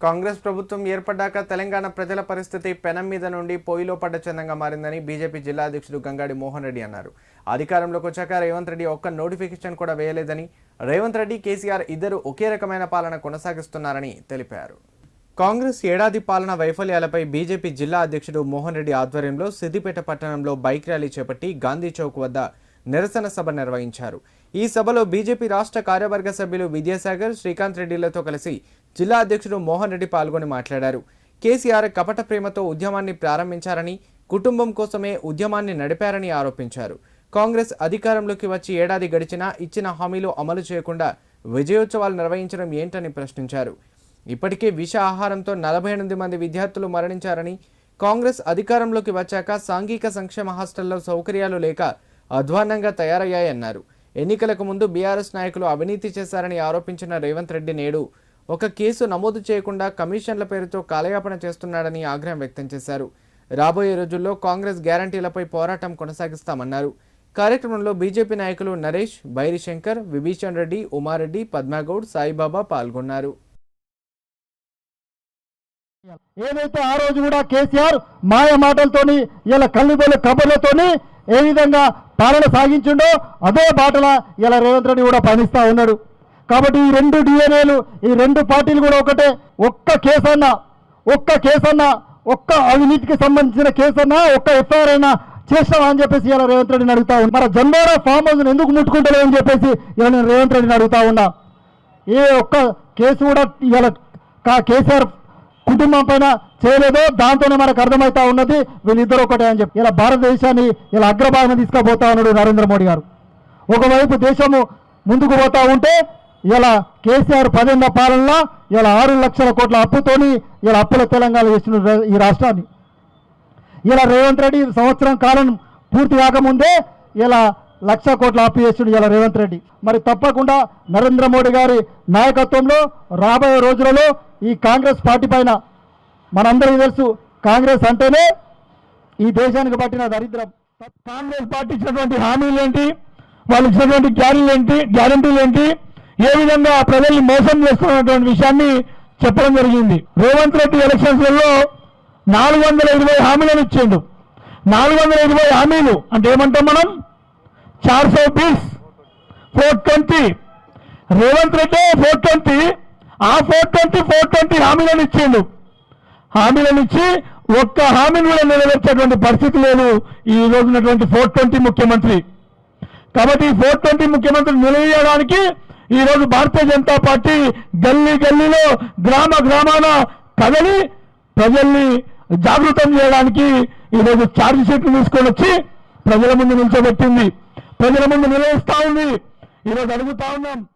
కాంగ్రెస్ ప్రభుత్వం ఏర్పడ్డాక తెలంగాణ ప్రజల పరిస్థితి పెనం మీద నుండి పొయ్యిలో పడ్డ చందంగా మారిందని బీజేపీ జిల్లా అధ్యక్షుడు గంగాడి మోహన్ రెడ్డి అన్నారు. అధికారంలోకి వచ్చాక రేవంత్ రెడ్డి ఒక్క నోటిఫికేషన్ కూడా వేయలేదని రేవంత్ రెడ్డి కేసీఆర్ ఇద్దరు ఒకే రకమైన పాలన కొనసాగిస్తున్నారని తెలిపారు. కాంగ్రెస్ ఏడాది పాలన వైఫల్యాలపై బీజేపీ జిల్లా అధ్యక్షుడు మోహన్ రెడ్డి ఆధ్వర్యంలో సిద్దిపేట పట్టణంలో బైక్ ర్యాలీ చేపట్టి గాంధీ చౌక్ వద్ద నిరసన సభ నిర్వహించారు. ఈ సభలో బీజేపీ రాష్ట్ర కార్యవర్గ సభ్యులు విద్యాసాగర్ శ్రీకాంత్ రెడ్డిలతో కలిసి జిల్లా అధ్యక్షుడు మోహన్ రెడ్డి పాల్గొని మాట్లాడారు. కేసీఆర్ కపట ప్రేమతో ఉద్యమాన్ని ప్రారంభించారని కుటుంబం కోసమే ఉద్యమాన్ని నడిపారని ఆరోపించారు. కాంగ్రెస్ అధికారంలోకి వచ్చి ఏడాది గడిచినా ఇచ్చిన హామీలు అమలు చేయకుండా విజయోత్సవాలు నిర్వహించడం ఏంటని ప్రశ్నించారు. ఇప్పటికే విష ఆహారంతో నలభై ఎనిమిది మంది విద్యార్థులు మరణించారని కాంగ్రెస్ అధికారంలోకి వచ్చాక సాంఘిక సంక్షేమ హాస్టల్లో సౌకర్యాలు లేక అధ్వాన్నంగా తయారయ్యాయన్నారు. ఎన్నికలకు ముందు బీఆర్ఎస్ నాయకులు అవినీతి చేశారని ఆరోపించిన రేవంత్ రెడ్డి నేడు ఒక కేసు నమోదు చేయకుండా కమిషన్ల పేరుతో కాలయాపన చేస్తున్నాడని ఆగ్రహం వ్యక్తం చేశారు. రాబోయే రోజుల్లో కాంగ్రెస్ గ్యారంటీలపై పోరాటం కొనసాగిస్తామన్నారు. కార్యక్రమంలో బీజేపీ నాయకులు నరేష్ బైరి శంకర్ విభీషణ్ రెడ్డి ఉమారెడ్డి పద్మాగౌడ్ సాయిబాబా పాల్గొన్నారు. ఏదైతే ఆ రోజు కూడా కేసీఆర్ మాయ మాటలతోని ఇలా కల్లిబోలు కబర్లతోని ఏ విధంగా పాలన సాగించిండో అదే బాటల ఇలా రేవంత్ రెడ్డి కూడా పయనిస్తా ఉన్నాడు. కాబట్టి ఈ రెండు డిఎన్ఏలు ఈ రెండు పార్టీలు కూడా ఒకటే. ఒక్క కేసు ఒక్క కేసు ఒక్క అవినీతికి సంబంధించిన కేసు ఒక్క ఎఫ్ఐఆర్ అయినా చేసినావా అని చెప్పేసి ఇలా రేవంత్ రెడ్డిని అడుగుతా ఉన్నా. మన జన్మోరా ఫామ్ హౌస్ ఎందుకు ముట్టుకుంటలేవు అని చెప్పేసి ఇలా నేను రేవంత్ రెడ్డిని అడుగుతా ఉన్నా. ఏ ఒక్క కేసు కూడా ఇలా కేసీఆర్ కుటుంబం పైన చేయలేదో దాంతోనే మనకు అర్థమవుతా ఉన్నది. వీళ్ళిద్దరు ఒకటే అని చెప్పి. ఇలా భారతదేశాన్ని ఇలా అగ్రభాగం తీసుకుపోతా ఉన్నాడు నరేంద్ర మోడీ గారు. ఒకవైపు దేశము ముందుకు పోతా ఉంటే ఇలా కేసీఆర్ పదేళ్ళ పాలనలో ఇలా ఆరు లక్షల కోట్ల అప్పుతోని ఇలా అప్పుల తెలంగాణ చేసిన ఈ రాష్ట్రాన్ని. ఇలా రేవంత్ రెడ్డి సంవత్సరం కాలం పూర్తి కాకముందే ఇలా లక్ష కోట్ల అప్పు ఇలా రేవంత్ రెడ్డి. మరి తప్పకుండా నరేంద్ర మోడీ గారి నాయకత్వంలో రాబోయే రోజులలో ఈ కాంగ్రెస్ పార్టీ పైన మనందరికీ తెలుసు కాంగ్రెస్ అంటేనే ఈ దేశానికి పట్టిన దరిద్రం. కాంగ్రెస్ పార్టీ ఇచ్చినటువంటి హామీలు ఏంటి? వాళ్ళు ఇచ్చినటువంటి గ్యారెంటీలు ఏంటి? గ్యారెంటీలు ఏంటి? ఏ విధంగా ప్రజల్ని మోసం చేస్తున్నటువంటి విషయాన్ని చెప్పడం జరిగింది. రేవంత్ రెడ్డి ఎలక్షన్స్లలో నాలుగు వందల ఇరవై హామీలను ఇచ్చిండు. నాలుగు వందల ఇరవై హామీలు అంటే ఏమంటాం మనం? చార్ సో బీస్ four twenty Revanth Reddy four twenty ఆ ఫోర్ ట్వంటీ ఫోర్ ట్వంటీ హామీలను ఇచ్చిండు. హామీలను ఇచ్చి ఒక్క హామీని కూడా నెరవేర్చేటువంటి పరిస్థితి లేదు ఈ రోజు ఉన్నటువంటి ఫోర్ ట్వంటీ ముఖ్యమంత్రి. కాబట్టి ఈ ఫోర్ ట్వంటీ ముఖ్యమంత్రి నిలవేయడానికి ఈ రోజు భారతీయ జనతా పార్టీ గల్లీ గల్లీలో గ్రామ గ్రామాన కదలి ప్రజల్ని జాగృతం చేయడానికి ఈరోజు ఛార్జ్ షీట్లు తీసుకొని వచ్చి ప్రజల ముందు నిల్చోబెట్టింది. ప్రజల ముందు నిలదీస్తా ఉంది. ఈరోజు అడుగుతా ఉన్నాం.